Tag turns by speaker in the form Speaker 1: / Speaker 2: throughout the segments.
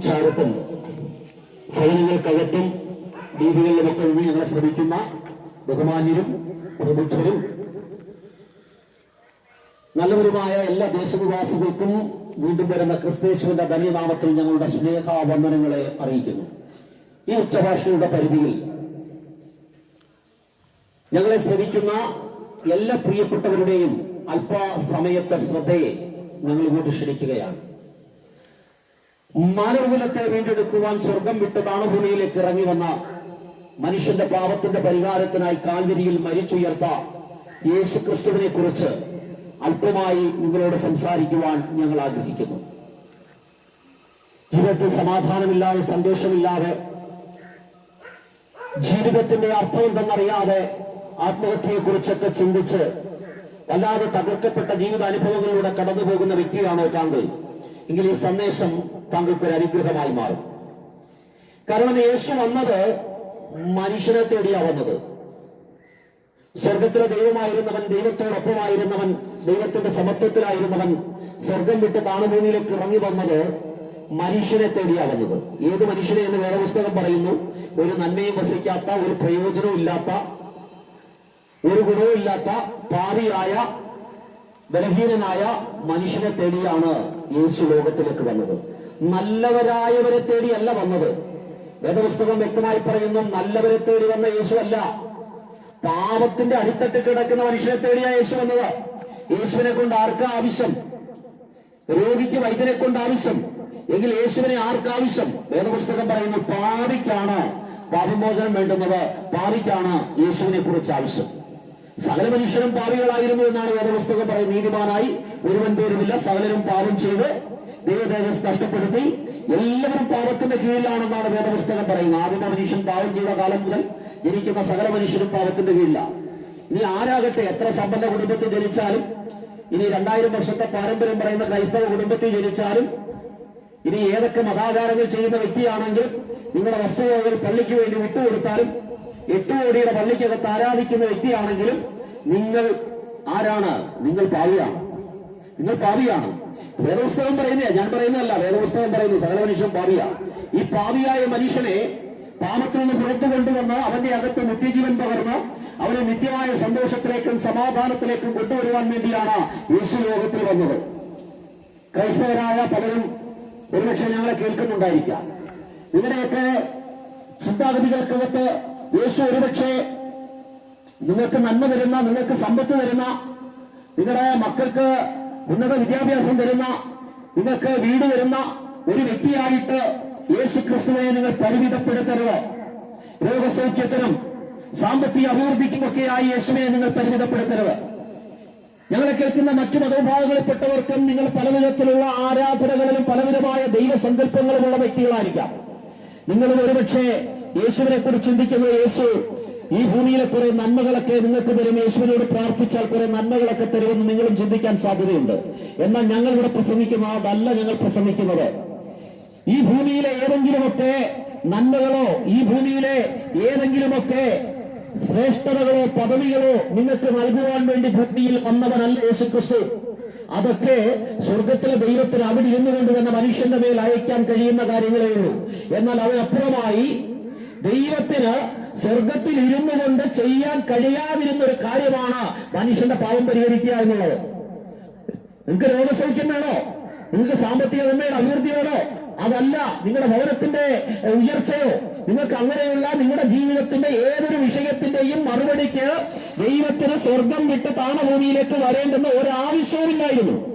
Speaker 1: ചാരത്തും ഭവനങ്ങൾക്കകത്തും വീടുകളിലുമൊക്കെ ഞങ്ങളെ ശ്രമിക്കുന്ന ബഹുമാന്യരും പ്രബുദ്ധരും. നല്ലവരുമായ എല്ലാ ദേശനിവാസികൾക്കും വീണ്ടും വരുന്ന ക്രിസ്തേശുവിന്റെ ധന്യനാമത്തിൽ ഞങ്ങളുടെ സ്നേഹാവന്ദനങ്ങളെ അറിയിക്കുന്നു. ഈ ഉച്ചഭാഷയുടെ പരിധിയിൽ ഞങ്ങളെ ശ്രമിക്കുന്ന എല്ലാ പ്രിയപ്പെട്ടവരുടെയും അല്പസമയത്തെ ശ്രദ്ധയെ ഞങ്ങൾ ഇങ്ങോട്ട് ക്ഷണിക്കുകയാണ്. മാനവകുലത്തെ വീണ്ടെടുക്കുവാൻ സ്വർഗം വിട്ട് താണഭൂമിയിലേക്ക് ഇറങ്ങി വന്ന. മനുഷ്യന്റെ പാപത്തിന്റെ പരിഹാരത്തിനായി കാൽവരിയിൽ മരിച്ചുയർത്ത യേശു ക്രിസ്തുവിനെ കുറിച്ച് അല്പമായി നിങ്ങളോട് സംസാരിക്കുവാൻ ഞങ്ങൾ ആഗ്രഹിക്കുന്നു. ജീവിതത്തിൽ സമാധാനമില്ലാതെ സന്തോഷമില്ലാതെ ജീവിതത്തിന്റെ അർത്ഥം എന്തെന്നറിയാതെ ആത്മഹത്യയെക്കുറിച്ചൊക്കെ ചിന്തിച്ച് വല്ലാതെ തകർക്കപ്പെട്ട ജീവിതാനുഭവങ്ങളിലൂടെ കടന്നു പോകുന്ന വ്യക്തിയാണോ താങ്കൾ? എങ്കിൽ ഈ സന്ദേശം താങ്കൾക്ക് ഒരു അനുഗ്രഹമായി മാറും. കാരണം യേശു വന്നത് മനുഷ്യനെ തേടിയാ വന്നത് സ്വർഗത്തിലെ ദൈവമായിരുന്നവൻ ദൈവത്തോടൊപ്പമായിരുന്നവൻ ദൈവത്തിന്റെ സമത്വത്തിലായിരുന്നവൻ സ്വർഗം വിട്ട് താണുഭൂമിയിലേക്ക് ഇറങ്ങി വന്നത് മനുഷ്യനെ തേടിയാ വന്നത് ഏത് മനുഷ്യനെ എന്ന് വേറെ പുസ്തകം പറയുന്നു? ഒരു നന്മയും വസിക്കാത്ത ഒരു പ്രയോജനവും ഇല്ലാത്ത ഒരു ഗുണവും ഇല്ലാത്ത പാവിയായ ബലഹീനനായ മനുഷ്യനെ തേടിയാണ് യേശു ലോകത്തിലേക്ക് വന്നത്. നല്ലവരായവരെ തേടിയല്ല വന്നത്. വേദപുസ്തകം വ്യക്തമായി പറയുന്നു നല്ലവരെ തേടി വന്ന യേശു അല്ല. പാപത്തിന്റെ അടിത്തട്ട് കിടക്കുന്ന മനുഷ്യനെ തേടിയാണ് യേശു വന്നത്. യേശുവിനെ കൊണ്ട് ആർക്കാ ആവശ്യം? രോഗിക്ക് വൈദ്യനെ കൊണ്ട് ആവശ്യം. എങ്കിൽ യേശുവിനെ ആർക്കാവശ്യം വേദപുസ്തകം പറയുന്നു പാപിക്കാണ് പാപമോചനം വേണ്ടുന്നത്. പാപിക്കാണ് യേശുവിനെ കുറിച്ച് ആവശ്യം. സകല മനുഷ്യരും പാപികളായിരുന്നു എന്നാണ് വേദപുസ്തകം പറയുന്നത്. നീതിമാനായി ഒരുവൻ പേരുമില്ല സകലരും പാപം ചെയ്ത് ദൈവതേജസ് നഷ്ടപ്പെടുത്തി എല്ലാവരും പാപത്തിന്റെ കീഴിലാണെന്നാണ് വേദപുസ്തകം പറയുന്നത്. ആദ്യമ മനുഷ്യൻ പാപം ചെയ്ത കാലം മുതൽ ജനിക്കുന്ന സകല മനുഷ്യരും പാപത്തിന്റെ കീഴിലാണ്. ഇനി ആരാകട്ടെ എത്ര സമ്പന്ന കുടുംബത്തിൽ ജനിച്ചാലും ഇനി രണ്ടായിരം വർഷത്തെ പാരമ്പര്യം പറയുന്ന ക്രൈസ്തവ കുടുംബത്തിൽ ജനിച്ചാലും ഇനി ഏതൊക്കെ മതാചാരങ്ങൾ ചെയ്യുന്ന വ്യക്തിയാണെങ്കിലും നിങ്ങളുടെ വസ്തുവകൾ പള്ളിക്ക് വേണ്ടി വിട്ടുകൊടുത്താലും എട്ട് കോടിയുടെ പള്ളിക്കകത്ത് ആരാധിക്കുന്ന വ്യക്തിയാണെങ്കിലും നിങ്ങൾ ആരാണ്? നിങ്ങൾ പാവിയാണ്. നിങ്ങൾ പാവിയാണ്. വേദപുസ്തകം പറയുന്നേ ഞാൻ പറയുന്നതല്ല വേദപുസ്തകം പറയുന്നു സകല മനുഷ്യൻ പാവിയാണ് ഈ പാവിയായ മനുഷ്യനെ പാപത്തിൽ നിന്ന് പുറത്തു കൊണ്ടുവന്ന് അവന്റെ അകത്ത് നിത്യജീവൻ പകർന്ന് അവനെ നിത്യമായ സന്തോഷത്തിലേക്കും സമാധാനത്തിലേക്കും കൊണ്ടുവരുവാൻ വേണ്ടിയാണ് യേശു ലോകത്തിൽ വന്നത്. ക്രൈസ്തവരായ പലരും ഒരുപക്ഷെ ഞങ്ങളെ കേൾക്കുന്നുണ്ടായിരിക്കാം. നിങ്ങളുടെയൊക്കെ ചിന്താഗതികൾക്കകത്ത് യേശു ഒരുപക്ഷെ നിങ്ങൾക്ക് നന്മ തരുന്ന നിങ്ങൾക്ക് സമ്പത്ത് തരുന്ന നിങ്ങളുടെ മക്കൾക്ക് ഉന്നത വിദ്യാഭ്യാസം തരുന്ന നിങ്ങൾക്ക് വീട് തരുന്ന ഒരു വ്യക്തിയായിട്ട് യേശു ക്രിസ്തുവിനെ നിങ്ങൾ പരിമിതപ്പെടുത്തരുത്. രോഗസൗഖ്യത്തിനും സാമ്പത്തിക അഭിവൃദ്ധിക്കുമൊക്കെയായി യേശുവിനെ നിങ്ങൾ പരിമിതപ്പെടുത്തരുത്. ഞങ്ങളെ കേൾക്കുന്ന മറ്റു മതവിഭാഗങ്ങളിൽപ്പെട്ടവർക്കും നിങ്ങൾ പലവിധത്തിലുള്ള ആരാധനകളിലും പലവിധമായ ദൈവസങ്കല്പങ്ങളുമുള്ള വ്യക്തികളായിരിക്കാം. നിങ്ങളും ഒരുപക്ഷെ യേശുവിനെ കുറിച്ച് ചിന്തിക്കുന്ന യേശു ഈ ഭൂമിയിലെ കുറെ നന്മകളൊക്കെ നിങ്ങൾക്ക് തരും. യേശുവിനോട് പ്രാർത്ഥിച്ചാൽ കുറെ നന്മകളൊക്കെ തരുമെന്ന് നിങ്ങളും ചിന്തിക്കാൻ സാധ്യതയുണ്ട്. എന്നാൽ ഞങ്ങൾ ഇവിടെ പ്രസംഗിക്കുന്ന അതല്ല ഞങ്ങൾ പ്രസംഗിക്കുന്നത്. ഈ ഭൂമിയിലെ ഏതെങ്കിലുമൊക്കെ നന്മകളോ ഈ ഭൂമിയിലെ ഏതെങ്കിലുമൊക്കെ ശ്രേഷ്ഠതകളോ പദവികളോ നിങ്ങൾക്ക് നൽകുവാൻ വേണ്ടി ഭൂമിയിൽ വന്നവനല്ല യേശു ക്രിസ്തു അതൊക്കെ സ്വർഗത്തിലെ ദൈവത്തിന് അവിടെ ഇരുന്നുകൊണ്ട് തന്നെ മനുഷ്യന്റെ മേൽ അയക്കാൻ കഴിയുന്ന കാര്യങ്ങളേ ഉള്ളൂ. എന്നാൽ അതിനപ്പുറമായി ദൈവത്തിന് സ്വർഗത്തിൽ ഇരുന്നു കൊണ്ട് ചെയ്യാൻ കഴിയാതിരുന്ന ഒരു കാര്യമാണ് മനുഷ്യന്റെ പാവം പരിഹരിക്കുക എന്നുള്ളത്. നിങ്ങൾക്ക് രോഗസൗഖ്യം വേണോ? നിങ്ങൾക്ക് സാമ്പത്തിക നന്മയുടെ അഭിവൃദ്ധി വേണോ? അതല്ല നിങ്ങളുടെ ഭവനത്തിന്റെ ഉയർച്ചയോ നിങ്ങൾക്ക് അങ്ങനെയുള്ള നിങ്ങളുടെ ജീവിതത്തിന്റെ ഏതൊരു വിഷയത്തിന്റെയും മറുപടിക്ക് ദൈവത്തിന് സ്വർഗം വിട്ട് താണഭൂമിയിലേക്ക് വരേണ്ടുന്ന ഒരാവശ്യവുമില്ലായിരുന്നു.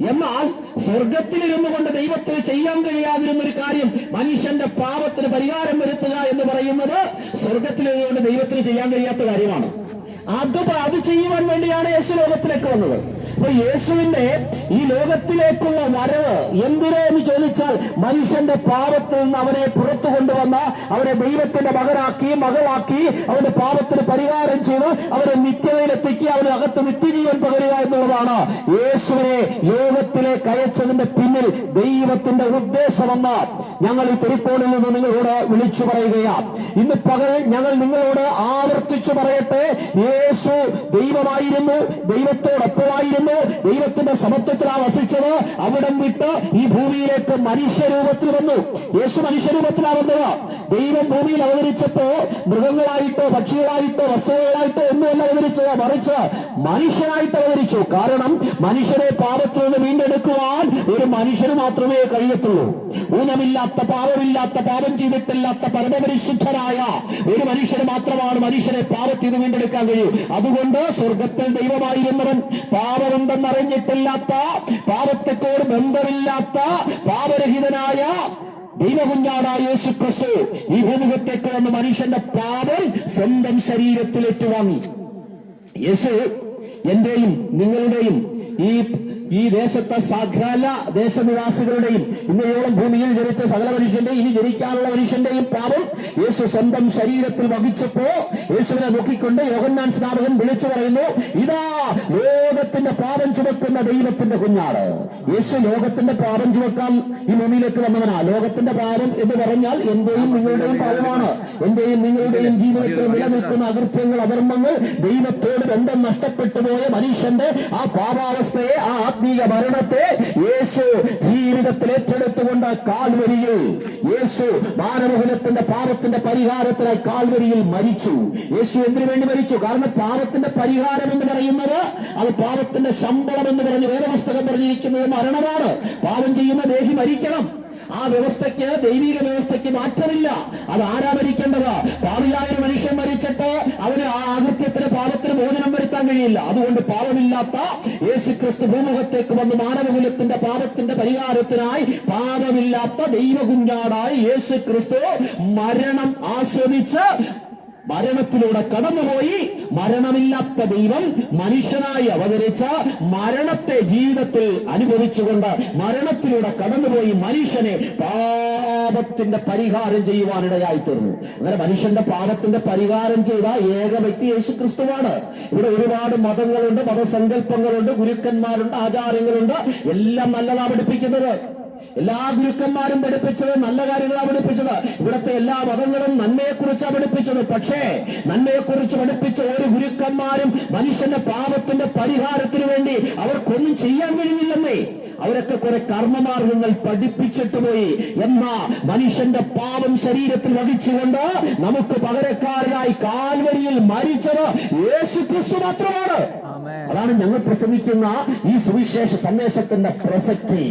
Speaker 1: എന്നാൽ സ്വർഗത്തിലിരുന്നു കൊണ്ട് ദൈവത്തിന് ചെയ്യാൻ കഴിയാതിരുന്ന ഒരു കാര്യം മനുഷ്യന്റെ പാപത്തിന് പരിഹാരം വരുത്തുക എന്ന് പറയുന്നത് സ്വർഗത്തിലിരുന്നു കൊണ്ട് ദൈവത്തിന് ചെയ്യാൻ കഴിയാത്ത കാര്യമാണ്. അത് അത് ചെയ്യുവാൻ വേണ്ടിയാണ് യേശു ലോകത്തിലേക്ക് വന്നത്. അപ്പൊ യേശുവിന്റെ ഈ ലോകത്തിലേക്കുള്ള വരവ് എന്തിനോ എന്ന് ചോദിച്ചാൽ മനുഷ്യന്റെ പാപത്തിൽ നിന്ന് അവനെ പുറത്തു കൊണ്ടുവന്ന അവനെ ദൈവത്തിന്റെ മകനാക്കി മകളാക്കി അവന്റെ പാപത്തിന് പരിഹാരം ചെയ്ത് അവനെ നിത്യതയിലെത്തിക്കുക അവന് അകത്ത് നിത്യജീവൻ പകരുക എന്നുള്ളതാണ്. യേശുവിനെ ലോകത്തിലേക്ക് അയച്ചതിന്റെ പിന്നിൽ ദൈവത്തിന്റെ ഉദ്ദേശമെന്ന് ഞങ്ങൾ ഈ തിരുക്കോണിൽ നിന്ന് നിങ്ങളോട് വിളിച്ചു പറയുകയാണ്. ഇന്ന് പകൽ ഞങ്ങൾ നിങ്ങളോട് ആവർത്തിച്ചു പറയട്ടെ. യേശു ദൈവമായിരുന്നു ദൈവത്തോടൊപ്പമായിരുന്നു ദൈവത്തിന്റെ സമത്വ സ്വർഗത്തിലാ വസിച്ചത് അവിടം വിട്ട് ഈ ഭൂമിയിലേക്ക് മനുഷ്യരൂപത്തിൽ വന്നു. യേശു മനുഷ്യരൂപത്തിലാ വന്നത് ദൈവം ഭൂമിയിൽ അവതരിച്ചപ്പോ മൃഗങ്ങളായിട്ടോ പക്ഷികളായിട്ടോ വസ്തുക്കളായിട്ടോ ഒന്നുമല്ല അവതരിച്ചത് മറിച്ച് മനുഷ്യനായിട്ട് അവതരിച്ചു. കാരണം മനുഷ്യരെ പാപത്തിൽ നിന്ന് വീണ്ടെടുക്കുവാൻ ഒരു മനുഷ്യന് മാത്രമേ കഴിയത്തുള്ളൂ. ഊനമില്ലാത്ത പാപമില്ലാത്ത പാപം ചെയ്തിട്ടില്ലാത്ത പരമപരിശുദ്ധനായ ഒരു മനുഷ്യന് മാത്രമാണ് മനുഷ്യരെ പാപത്തിൽ നിന്ന് വീണ്ടെടുക്കാൻ കഴിയൂ. അതുകൊണ്ട് സ്വർഗത്തിൽ ദൈവമായിരുന്നവൻ പാപമെന്തെന്നറിഞ്ഞിട്ടില്ലാത്ത പാപത്തെക്കോട് ബന്ധമില്ലാത്ത പാപരഹിതനായ ദൈവകുഞ്ഞാടായ യേശു ക്രിസ്തു ഈ ഭൂമുഖത്തേക്ക് വന്ന് മനുഷ്യന്റെ പാപം സ്വന്തം ശരീരത്തിൽ ഏറ്റുവാങ്ങി യേശു എന്റെയും നിങ്ങളുടെയും ഈ ഈ ദേശത്തെ സകല ദേശനിവാസികളുടെയും ഇന്നയോളം ഭൂമിയിൽ ജനിച്ച സകല മനുഷ്യന്റെയും ഇനി ജനിക്കാനുള്ള മനുഷ്യന്റെയും പാപം യേശു സ്വന്തം ശരീരത്തിൽ വഹിച്ചപ്പോ യേശുവിനെ നോക്കിക്കൊണ്ട് യോഹന്നാൻ സ്നാപകൻ വിളിച്ചു പറയുന്നു ഇതാ ലോകത്തിന്റെ പാപം ചുമക്കുന്ന ദൈവത്തിന്റെ കുഞ്ഞാട്. യേശു ലോകത്തിന്റെ പാപം ചുമക്കാൻ ഈ ഭൂമിയിലേക്ക് വന്നവനാ. ലോകത്തിന്റെ പാപം എന്ന് പറഞ്ഞാൽ എന്റെയും നിങ്ങളുടെയും പാപമാണ്. എന്റെയും നിങ്ങളുടെയും ജീവിതത്തിൽ നിലനിൽക്കുന്ന അകൃത്യങ്ങൾ അധർമ്മങ്ങൾ ദൈവത്തോട് ബന്ധം നഷ്ടപ്പെട്ടു പോയ മനുഷ്യന്റെ ആ പാപാവസ്ഥയെ ആ ആത്മീയ മരണത്തെ യേശു ജീവിതത്തിൽ ഏറ്റെടുത്തുകൊണ്ട് കാൽവരിയിൽ യേശു മാനവകുലത്തിന്റെ പാപത്തിന്റെ പരിഹാരത്തിനായി കാൽവരിയിൽ മരിച്ചു. യേശു എന്തിനു വേണ്ടി മരിച്ചു? കാരണം പാപത്തിന്റെ പരിഹാരം എന്ന് പറയുന്നത് അത് പാപത്തിന്റെ ശമ്പളം എന്ന് പറഞ്ഞ് വേദപുസ്തകം പറഞ്ഞിരിക്കുന്നത് മരണമാണ്. പാപം ചെയ്യുന്ന ദേഹി മരിക്കണം. ആ വ്യവസ്ഥയ്ക്ക് ദൈവിക വ്യവസ്ഥയ്ക്ക് മാറ്റമില്ല. അത് ആരാ മരിക്കേണ്ടത് പാപിയായ മനുഷ്യൻ മരിച്ചിട്ട് അവന് ആ ആകൃത്യത്തിന് പാപത്തിന് മോചനം വരുത്താൻ കഴിയില്ല. അതുകൊണ്ട് പാപമില്ലാത്ത യേശു ക്രിസ്തു ഭൂമുഖത്തേക്ക് വന്ന് മാനവകുലത്തിന്റെ പാപത്തിന്റെ പരിഹാരത്തിനായി പാപമില്ലാത്ത ദൈവകുഞ്ഞാടായി യേശു ക്രിസ്തു മരണം ആസ്വദിച്ച് മരണത്തിലൂടെ കടന്നുപോയി. മരണമില്ലാത്ത ദൈവം മനുഷ്യനായി അവതരിച്ച മരണത്തെ ജീവിതത്തിൽ അനുഭവിച്ചുകൊണ്ട് മരണത്തിലൂടെ കടന്നുപോയി മനുഷ്യനെ പാപത്തിന്റെ പരിഹാരം ചെയ്യുവാനിടയായി തീർന്നു അങ്ങനെ മനുഷ്യന്റെ പാപത്തിന്റെ പരിഹാരം ചെയ്ത ഏക വ്യക്തി യേശു ക്രിസ്തുവാണ് ഇവിടെ ഒരുപാട് മതങ്ങളുണ്ട് മതസങ്കല്പങ്ങളുണ്ട് ഗുരുക്കന്മാരുണ്ട് ആചാരങ്ങളുണ്ട്. എല്ലാം നല്ലതാ പഠിപ്പിക്കുന്നത്. എല്ലാ ഗുരുക്കന്മാരും പഠിപ്പിച്ചത് നല്ല കാര്യങ്ങളാണ് പഠിപ്പിച്ചത്. ഇവിടുത്തെ എല്ലാ മതങ്ങളും നന്മയെക്കുറിച്ചാണ് പഠിപ്പിച്ചത്. പക്ഷേ നന്മയെക്കുറിച്ച് പഠിപ്പിച്ച ഒരു ഗുരുക്കന്മാരും മനുഷ്യന്റെ പാപത്തിന്റെ പരിഹാരത്തിന് വേണ്ടി അവർക്കൊന്നും ചെയ്യാൻ കഴിഞ്ഞില്ലെന്നേ അവരൊക്കെ കുറെ കർമ്മമാർഗങ്ങൾ പഠിപ്പിച്ചിട്ട് പോയി. എന്നാ മനുഷ്യന്റെ പാപം ശരീരത്തിൽ വഹിച്ചുകൊണ്ട് നമുക്ക് പകരക്കാരനായി കാൽവരിയിൽ മരിച്ചത് യേശു ക്രിസ്തു മാത്രമാണ് അതാണ് ഞങ്ങൾ പ്രസംഗിക്കുന്ന ഈ സുവിശേഷ സന്ദേശത്തിന്റെ പ്രസക്തി.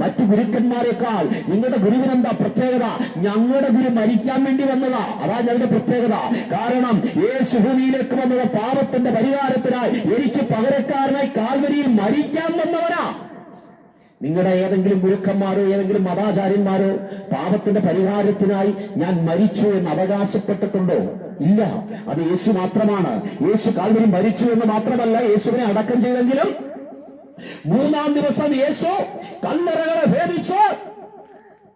Speaker 1: മറ്റു ഗുരുക്കന്മാരെക്കാൾ നിങ്ങളുടെ ഗുരുവിനെന്താ പ്രത്യേകത? ഞങ്ങളുടെ ഗുരു മരിക്കാൻ വേണ്ടി വന്നതാ. അതാ ഞങ്ങളുടെ പ്രത്യേകത. കാരണം യേശു ഭൂമിയിലേക്ക് വന്നത് പാപത്തിന്റെ പരിഹാരത്തിനായി. എനിക്ക് പകരക്കാരനായി കാൽവരിയിൽ മരിക്കാൻ വന്നവനാ. നിങ്ങളുടെ ഏതെങ്കിലും ഗുരുക്കന്മാരോ ഏതെങ്കിലും മതാചാര്യന്മാരോ പാപത്തിന്റെ പരിഹാരത്തിനായി ഞാൻ മരിച്ചു എന്ന് അവകാശപ്പെട്ടിട്ടുണ്ടോ? ഇല്ല. അത് യേശു മാത്രമാണ്. യേശു കാൽവരി മരിച്ചു എന്ന് മാത്രമല്ല യേശുവിനെ അടക്കം ചെയ്തെങ്കിലും മൂന്നാം ദിവസം യേശു കല്ലറകളെ ഭേദിച്ചു.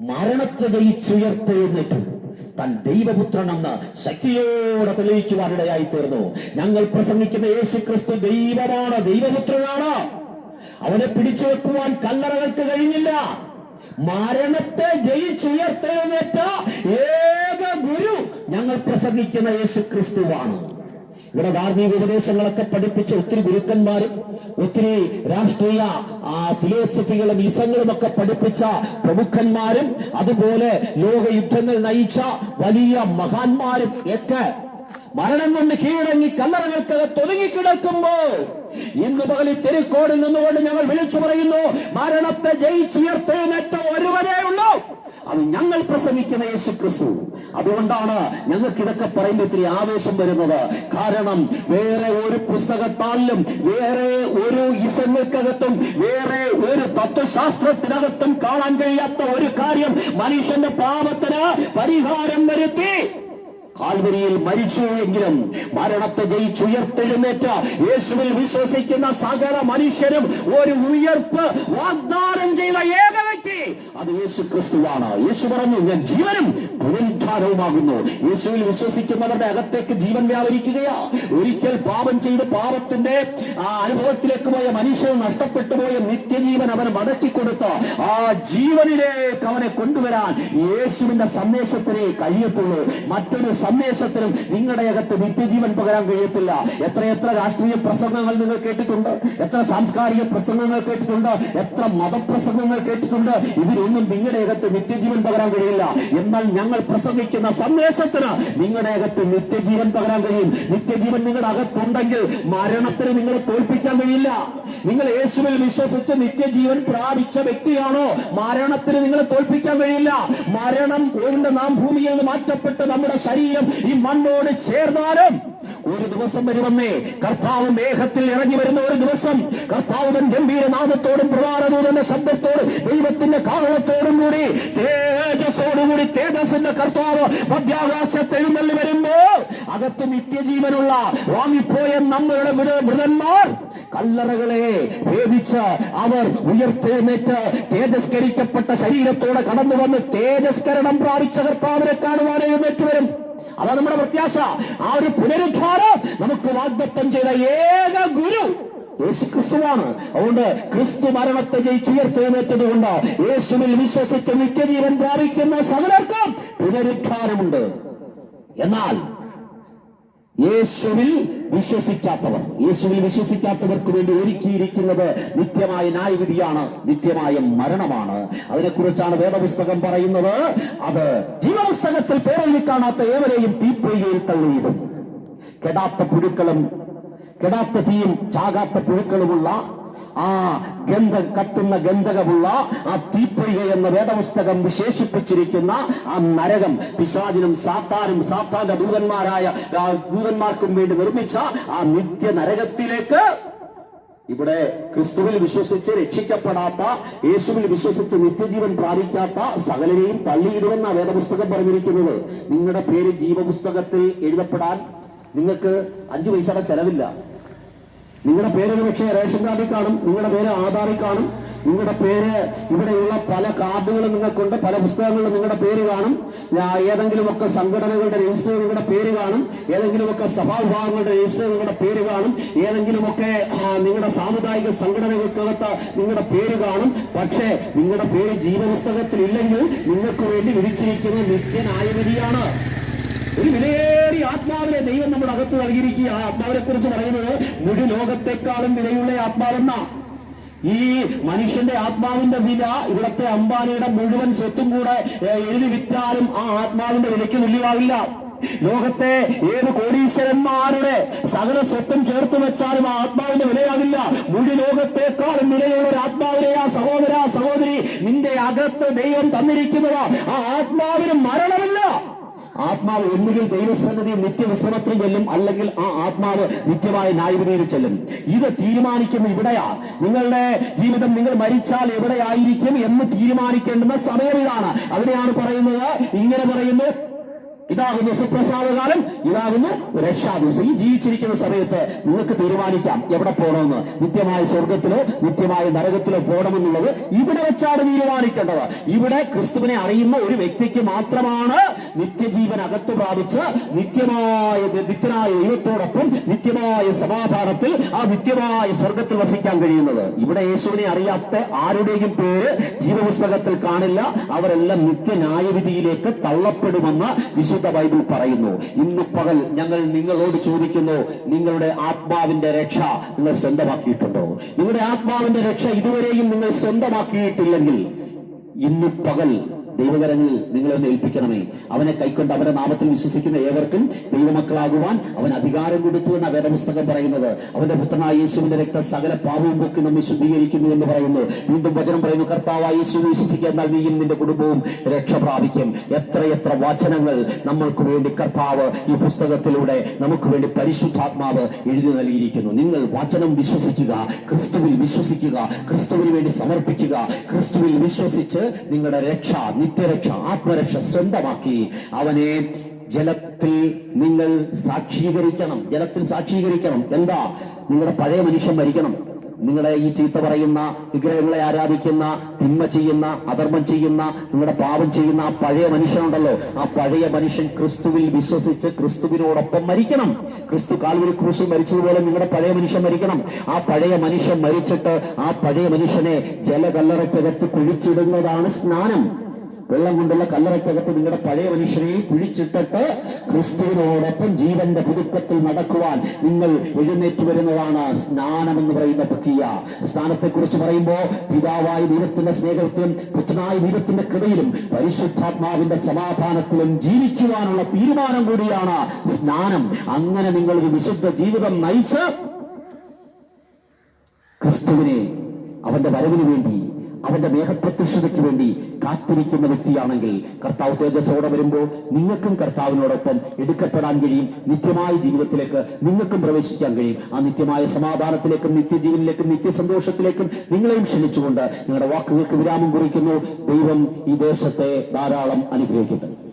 Speaker 1: മരണത്തെ ജയിച്ചുയർത്തെഴുന്നേറ്റു താൻ ദൈവപുത്രനെന്ന് ശക്തിയോടെ തെളിയിക്കുവാനിടയായി തീർന്നു ഞങ്ങൾ പ്രസംഗിക്കുന്ന യേശു ക്രിസ്തു ദൈവമാണ് ദൈവപുത്രനാണ്. അവനെ പിടിച്ചു വെക്കുവാൻ കല്ലറകൾക്ക് കഴിഞ്ഞില്ല. മരണത്തെ ജയിച്ചുയർത്തെഴുന്നേറ്റ ഏക ഗുരു ഞങ്ങൾ പ്രസംഗിക്കുന്ന യേശു ക്രിസ്തുവാണ് ഇവിടെ ധാർമ്മിക ഉപദേശങ്ങളൊക്കെ പഠിപ്പിച്ച ഒത്തിരി ഗുരുക്കന്മാരും ഒത്തിരി രാഷ്ട്രീയ ഫിലോസഫികളും ഇസങ്ങളും ഒക്കെ പഠിപ്പിച്ച പ്രമുഖന്മാരും അതുപോലെ ലോകയുദ്ധങ്ങൾ നയിച്ച വലിയ മഹാന്മാരും ഒക്കെ മരണം കൊണ്ട് കീഴടങ്ങി കല്ലറകൾക്കകത്ത് ഒതുങ്ങിക്കിടക്കുമ്പോൾ ഇന്ന് പകലി തെരുക്കോടിൽ നിന്നുകൊണ്ട് ഞങ്ങൾ വിളിച്ചു പറയുന്നു മരണത്തെ ജയിച്ചുയർത്തേ ഒരുവനേ ഉള്ളൂ. അത് ഞങ്ങൾ പ്രസംഗിക്കുന്ന യേശു ക്രിസ്തു അതുകൊണ്ടാണ് ഞങ്ങൾക്ക് ഇതൊക്കെ പറയുമ്പോൾ ഇത്തിരി ആവേശം വരുന്നത്. കാരണം വേറെ ഒരു പുസ്തകത്താലും വേറെ ഒരു ഇസങ്ങൾക്കകത്തും വേറെ ഒരു തത്വശാസ്ത്രത്തിനകത്തും കാണാൻ കഴിയാത്ത ഒരു കാര്യം മനുഷ്യന്റെ പാപത്തിന് പരിഹാരം വരുത്തി. കാൽവരിയിൽ മരിച്ചു എങ്കിലും മരണത്തെ ജയിച്ചുയർത്തെഴുന്നേറ്റ യേശുവിൽ വിശ്വസിക്കുന്ന സകല മനുഷ്യരും ഒരു ഉയർപ്പ് വാഗ്ദാനം ചെയ്ത ഏക വ്യക്തി അത് യേശു ക്രിസ്തുവാണ് യേശു പറഞ്ഞു ഞാൻ ജീവനും പുനരുദ്ധാനവുമാകുന്നു. യേശുവിൽ വിശ്വസിക്കുന്നവരുടെ അകത്തേക്ക് ജീവൻ വ്യാപരിക്കുകയാ. ഒരിക്കൽ പാപം ചെയ്ത് പാപത്തിന്റെ ആ അനുഭവത്തിലേക്ക് പോയ മനുഷ്യൻ നഷ്ടപ്പെട്ടു പോയ നിത്യജീവൻ അവന് മടക്കി കൊടുത്ത ആ ജീവനിലേക്ക് അവനെ കൊണ്ടുവരാൻ യേശുവിന്റെ സന്ദേശത്തിനെ കഴിയത്തുള്ളൂ. മറ്റൊരു സന്ദേശത്തിനും നിങ്ങളുടെ അകത്ത് നിത്യജീവൻ പകരാൻ കഴിയത്തില്ല. എത്രയെത്ര രാഷ്ട്രീയ പ്രസംഗങ്ങൾ നിങ്ങൾ കേട്ടിട്ടുണ്ട്? എത്ര സാംസ്കാരിക പ്രസംഗങ്ങൾ കേട്ടിട്ടുണ്ട്? എത്ര മതപ്രസംഗങ്ങൾ കേട്ടിട്ടുണ്ട്? ഇതിനൊന്നും നിങ്ങളുടെ അകത്ത് നിത്യജീവൻ പകരാൻ കഴിയില്ല. എന്നാൽ ഞങ്ങൾ പ്രസംഗിക്കുന്ന സന്ദേശത്തിന് നിങ്ങളുടെ അകത്ത് നിത്യജീവൻ പകരാൻ കഴിയും. നിത്യജീവൻ നിങ്ങളുടെ അകത്തുണ്ടെങ്കിൽ മരണത്തിന് നിങ്ങളെ തോൽപ്പിക്കാൻ കഴിയില്ല. നിങ്ങൾ യേശുവിൽ വിശ്വസിച്ച് നിത്യജീവൻ പ്രാപിച്ച വ്യക്തിയാണോ? മരണത്തിന് നിങ്ങളെ തോൽപ്പിക്കാൻ കഴിയില്ല. മരണം നാം ഭൂമിയിൽ നിന്ന് മാറ്റപ്പെട്ട് നമ്മുടെ ശരീരം ഈ മണ്ണോട് ചേർന്നാലും ഒരു ദിവസം വരുമെന്നേ. കർത്താവ് മേഘത്തിൽ ഇറങ്ങി വരുന്ന ഒരു ദിവസം കർത്താവ് തൻ ഗംഭീരനാഥത്തോടും പ്രവാരദൂതന്റെ ശബ്ദത്തോടും ദൈവത്തിന്റെ കാവളത്തോടും കൂടി തേജസ്സോടുകൂടി തേജസ്സിന്റെ കർത്താവ് മധ്യാകാശത്ത് എഴുന്നള്ളി വരുമ്പോൾ അകത്ത് നിത്യജീവനുള്ള വാങ്ങിപ്പോയ നമ്മളുടെ മൃത- മൃതന്മാർ കല്ലറകളെ ഭേദിച്ച് അവർ ഉയർത്തെഴുന്നേറ്റ് തേജസ്കരിക്കപ്പെട്ട ശരീരത്തോടെ കടന്നു വന്ന് തേജസ്കരണം പ്രാപിച്ച കർത്താവിനെ കാണുവാൻ എഴുന്നേറ്റ് വരും. അതാ നമ്മുടെ പ്രത്യാശ. ആ ഒരു പുനരുദ്ധാരം നമുക്ക് വാഗ്ദത്തം ചെയ്ത ഏക ഗുരു യേശു ക്രിസ്തുവാണ് അതുകൊണ്ട് ക്രിസ്തു മരണത്തെ ജയിച്ചുയർത്തെഴുന്നേറ്റത് കൊണ്ട് യേശുവിൽ വിശ്വസിച്ച് നിത്യജീവൻ പ്രാപിക്കുന്ന സകലർക്കും പുനരുദ്ധാരമുണ്ട് എന്നാൽ യേശുവിൽ വിശ്വസിക്കാത്തവർ യേശുവിൽ വിശ്വസിക്കാത്തവർക്ക് വേണ്ടി ഒരുക്കിയിരിക്കുന്നത് നിത്യമായ ന്യായവിധിയാണ് നിത്യമായ മരണമാണ്. അതിനെക്കുറിച്ചാണ് വേദപുസ്തകം പറയുന്നത്. അത് ജീവപുസ്തകത്തിൽ പേരെഴുതി കാണാത്ത ഏവരെയും തീപ്പൊയ്കയിൽ തള്ളിയിടും. കെടാത്ത പുഴുക്കളും കെടാത്ത തീയും ചാകാത്ത പുഴുക്കളുമുള്ള ആ ഗന്ധ കത്തുന്ന ഗന്ധകമുള്ള ആ തീപ്പൊയ്ക എന്ന വേദപുസ്തകം വിശേഷിപ്പിച്ചിരിക്കുന്ന ആ നരകം പിശാചിനും സാത്താനും സാത്താന്റെ ദൂതന്മാരായ ദൂതന്മാർക്കും വേണ്ടി നിർമ്മിച്ച ആ നിത്യ നരകത്തിലേക്ക് ഇവിടെ ക്രിസ്തുവിൽ വിശ്വസിച്ച് രക്ഷിക്കപ്പെടാത്ത യേശുവിൽ വിശ്വസിച്ച് നിത്യജീവൻ പ്രാപിക്കാത്ത സകലരെയും തള്ളിയിടുമെന്ന വേദപുസ്തകം പറഞ്ഞിരിക്കുന്നത്. നിങ്ങളുടെ പേര് ജീവപുസ്തകത്തിൽ എഴുതപ്പെടാൻ നിങ്ങൾക്ക് അഞ്ചു പൈസയുടെ ചെലവില്ല. നിങ്ങളുടെ പേര് ഒരു പക്ഷേ റേഷൻ കാർഡിൽ കാണും നിങ്ങളുടെ പേര് ആധാറിൽ കാണും. നിങ്ങളുടെ പേര് ഇവിടെയുള്ള പല കാർഡുകളും നിങ്ങൾക്കുണ്ട്. പല പുസ്തകങ്ങളിലും നിങ്ങളുടെ പേര് കാണും. ഏതെങ്കിലുമൊക്കെ സംഘടനകളുടെ രജിസ്റ്റർ നിങ്ങളുടെ പേര് കാണും. ഏതെങ്കിലുമൊക്കെ സഭാവിഭാഗങ്ങളുടെ രജിസ്റ്റർ നിങ്ങളുടെ പേര് കാണും. ഏതെങ്കിലുമൊക്കെ നിങ്ങളുടെ സാമുദായിക സംഘടനകൾക്കകത്ത് നിങ്ങളുടെ പേര് കാണും. പക്ഷേ നിങ്ങളുടെ പേര് ജീവപുസ്തകത്തിൽ ഇല്ലെങ്കിൽ നിങ്ങൾക്ക് വേണ്ടി വിധിച്ചിരിക്കുന്ന നിത്യനായ വിധിയാണ് ഒരു വിലയേറിയ ആത്മാവിനെ ദൈവം നമ്മുടെ അകത്ത് നൽകിയിരിക്കുക ആ ആത്മാവിനെ കുറിച്ച് പറയുന്നത് മുഴു ലോകത്തെക്കാളും വിലയുള്ള ആത്മാവെന്ന. ഈ മനുഷ്യന്റെ ആത്മാവിന്റെ വില ഇവിടത്തെ അംബാനിയുടെ മുഴുവൻ സ്വത്തും കൂടെ എഴുതി വിറ്റാലും ആ ആത്മാവിന്റെ വിലയ്ക്ക് തുല്യമാവില്ല. ലോകത്തെ ഏത് കോടീശ്വരന്മാരുടെ സകല സ്വത്തും ചേർത്ത് വെച്ചാലും ആ ആത്മാവിന്റെ വിലയാകില്ല. മുഴു ലോകത്തെക്കാളും വിലയുള്ള ഒരു ആത്മാവിനെ ആ സഹോദര സഹോദരി നിന്റെ അകത്ത് ദൈവം തന്നിരിക്കുന്നത് ആ ആത്മാവിന് മരണമില്ല. ആത്മാവ് ഒന്നുകിൽ ദൈവസന്നിധി നിത്യവിശ്രമത്തിൽ ചെല്ലും അല്ലെങ്കിൽ ആ ആത്മാവ് നിത്യമായ ന്യായവിധിയിൽ ചെല്ലും. ഇത് തീരുമാനിക്കുന്ന ഇവിടെയാ. നിങ്ങളുടെ ജീവിതം നിങ്ങൾ മരിച്ചാൽ എവിടെയായിരിക്കും എന്ന് തീരുമാനിക്കേണ്ടുന്ന സമയം ഇതാണ്. അതിനെയാണ് പറയുന്നത് ഇങ്ങനെ പറയുന്നു ഇതാകുന്നു സുപ്രസാദകാലം. ഇതാകുന്നു രക്ഷാ ദിവസം ഈ ജീവിച്ചിരിക്കുന്ന സമയത്ത് നിങ്ങൾക്ക് തീരുമാനിക്കാം എവിടെ പോകണമെന്ന്. നിത്യമായ സ്വർഗത്തിലോ നിത്യമായ നരകത്തിലോ പോകണമെന്നുള്ളത് ഇവിടെ വെച്ചാണ് തീരുമാനിക്കേണ്ടത്. ഇവിടെ ക്രിസ്തുവിനെ അറിയുന്ന ഒരു വ്യക്തിക്ക് മാത്രമാണ് നിത്യജീവൻ അകത്ത് പ്രാപിച്ച് നിത്യമായ നിത്യനായ ദൈവത്തോടൊപ്പം നിത്യമായ സമാധാനത്തിൽ ആ നിത്യമായ സ്വർഗത്തിൽ വസിക്കാൻ കഴിയുന്നത്. ഇവിടെ യേശുവിനെ അറിയാത്ത ആരുടെയും പേര് ജീവപുസ്തകത്തിൽ കാണില്ല. അവരെല്ലാം നിത്യന്യായവിധിയിലേക്ക് തള്ളപ്പെടുമെന്ന് വിശുദ്ധ ബൈബിൾ പറയുന്നു. ഇന്ന് പകൽ ഞങ്ങൾ നിങ്ങളോട് ചോദിക്കുന്നു നിങ്ങളുടെ ആത്മാവിന്റെ രക്ഷ നിങ്ങൾ സ്വന്തമാക്കിയിട്ടുണ്ടോ? നിങ്ങളുടെ ആത്മാവിന്റെ രക്ഷ ഇതുവരെയും നിങ്ങൾ സ്വന്തമാക്കിയിട്ടില്ലെങ്കിൽ ഇന്ന് പകൽ ദൈവകരങ്ങളിൽ നിങ്ങളെ ഏൽപ്പിക്കണമേ. അവനെ കൈക്കൊണ്ട് അവരെ നാമത്തിൽ വിശ്വസിക്കുന്ന ഏവർക്കും ദൈവമക്കളാകുവാൻ അവൻ അധികാരം കൊടുത്തു എന്ന വേദപുസ്തകം പറയുന്നത്. അവന്റെ പുത്രനായ യേശുവിന്റെ രക്ത സകല പാപവും പൊക്കി നമ്മെ ശുദ്ധീകരിക്കുന്നു എന്ന് പറയുന്നു. വീണ്ടും വചനം പറയുന്നു കർത്താവായ യേശുവിനെ വിശ്വസിക്കുക നീയും നിന്റെ കുടുംബവും രക്ഷ പ്രാപിക്കും. എത്രയെത്ര എത്ര വചനങ്ങൾ നമ്മൾക്ക് വേണ്ടി കർത്താവ് ഈ പുസ്തകത്തിലൂടെ നമുക്ക് വേണ്ടി പരിശുദ്ധാത്മാവ് എഴുതി നൽകിയിരിക്കുന്നു. നിങ്ങൾ വചനം വിശ്വസിക്കുക ക്രിസ്തുവിൽ വിശ്വസിക്കുക ക്രിസ്തുവിന് വേണ്ടി സമർപ്പിക്കുക ക്രിസ്തുവിൽ വിശ്വസിച്ച് നിങ്ങളുടെ രക്ഷ നിത്യരക്ഷ ആത്മരക്ഷ സ്വന്തമാക്കി അവനെ ജലത്തിൽ നിങ്ങൾ സാക്ഷീകരിക്കണം. ജലത്തിൽ സാക്ഷീകരിക്കണം. എന്താ? നിങ്ങളുടെ പഴയ മനുഷ്യൻ മരിക്കണം. നിങ്ങളെ ഈ ചീത്ത പറയുന്ന വിഗ്രഹങ്ങളെ ആരാധിക്കുന്ന തിന്മ ചെയ്യുന്ന അധർമ്മം ചെയ്യുന്ന നിങ്ങളുടെ പാപം ചെയ്യുന്ന ആ പഴയ മനുഷ്യനുണ്ടല്ലോ. ആ പഴയ മനുഷ്യൻ ക്രിസ്തുവിൽ വിശ്വസിച്ച് ക്രിസ്തുവിനോടൊപ്പം മരിക്കണം. ക്രിസ്തു കാൽവരി ക്രൂശിൽ മരിച്ചതുപോലെ നിങ്ങളുടെ പഴയ മനുഷ്യൻ മരിക്കണം. ആ പഴയ മനുഷ്യൻ മരിച്ചിട്ട് ആ പഴയ മനുഷ്യനെ ജലകല്ലറക്കകത്ത് കുഴിച്ചിടുന്നതാണ് സ്നാനം. വെള്ളം കൊണ്ടുള്ള കല്ലറയ്ക്കകത്ത് നിങ്ങളുടെ പഴയ മനുഷ്യരെ കുഴിച്ചിട്ടിട്ട് ക്രിസ്തുവിനോടൊപ്പം ജീവന്റെ പുതുക്കത്തിൽ നടക്കുവാൻ നിങ്ങൾ എഴുന്നേറ്റ് വരുന്നതാണ് സ്നാനം എന്ന് പറയുന്ന പ്രക്രിയ. സ്നാനത്തെക്കുറിച്ച് പറയുമ്പോൾ പിതാവായി ദൈവത്തിന്റെ സ്നേഹത്തിലും പുത്രനായ ദൈവത്തിന്റെ കൃപയിലും പരിശുദ്ധാത്മാവിന്റെ സമാധാനത്തിലും ജീവിക്കുവാനുള്ള തീരുമാനം കൂടിയാണ് സ്നാനം. അങ്ങനെ നിങ്ങൾ ഒരു വിശുദ്ധ ജീവിതം നയിച്ച് ക്രിസ്തുവിനെ അവന്റെ വരവിന് വേണ്ടി അവന്റെ മേഘപ്രത്യക്ഷതയ്ക്ക് വേണ്ടി കാത്തിരിക്കുന്ന വ്യക്തിയാണെങ്കിൽ കർത്താവ് തേജസ്സോടെ വരുമ്പോൾ നിങ്ങൾക്കും കർത്താവിനോടൊപ്പം എടുക്കപ്പെടാൻ കഴിയും. നിത്യമായ ജീവിതത്തിലേക്ക് നിങ്ങൾക്കും പ്രവേശിക്കാൻ കഴിയും. ആ നിത്യമായ സമാധാനത്തിലേക്കും നിത്യജീവനിലേക്കും നിത്യസന്തോഷത്തിലേക്കും നിങ്ങളെയും ക്ഷണിച്ചുകൊണ്ട് നിങ്ങളുടെ വാക്കുകൾക്ക് വിരാമം കുറിക്കുന്നു. ദൈവം ഈ ദേശത്തെ ധാരാളം അനുഗ്രഹിക്കട്ടെ.